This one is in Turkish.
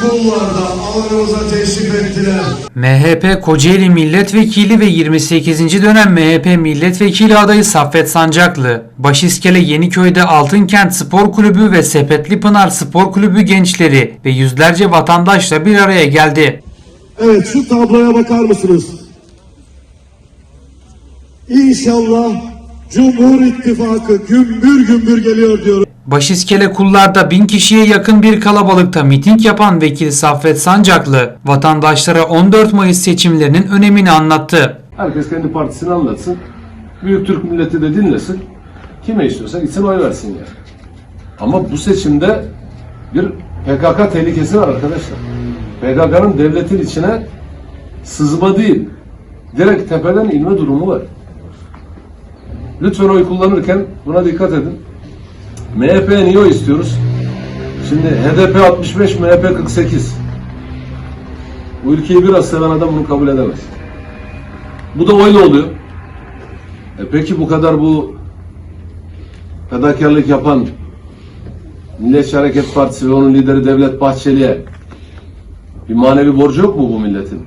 Kullarda alanımıza teşrif ettiler. MHP Kocaeli Milletvekili ve 28. dönem MHP Milletvekili adayı Saffet Sancaklı, Başiskele Yeniköy'de Altınkent Spor Kulübü ve Sepetli Pınar Spor Kulübü gençleri ve yüzlerce vatandaşla bir araya geldi. Evet şu tabloya bakar mısınız? İnşallah Cumhur İttifakı gümbür gümbür geliyor diyorum. Başiskele kullarda bin kişiye yakın bir kalabalıkta miting yapan vekil Saffet Sancaklı, vatandaşlara 14 Mayıs seçimlerinin önemini anlattı. Herkes kendi partisini anlatsın. Büyük Türk milleti de dinlesin. Kime istiyorsa gitsin oy versin yani. Ama bu seçimde bir PKK tehlikesi var arkadaşlar. PKK'nın devletin içine sızma değil, direkt tepeden inme durumu var. Lütfen oy kullanırken buna dikkat edin. MHP'ye niye oy istiyoruz? Şimdi HDP 65, MHP 48. Bu ülkeyi biraz seven adam bunu kabul edemez. Bu da öyle oluyor. E peki bu kadar bu fedakarlık yapan Milliyetçi Hareket Partisi ve onun lideri Devlet Bahçeli'ye bir manevi borcu yok mu bu milletin?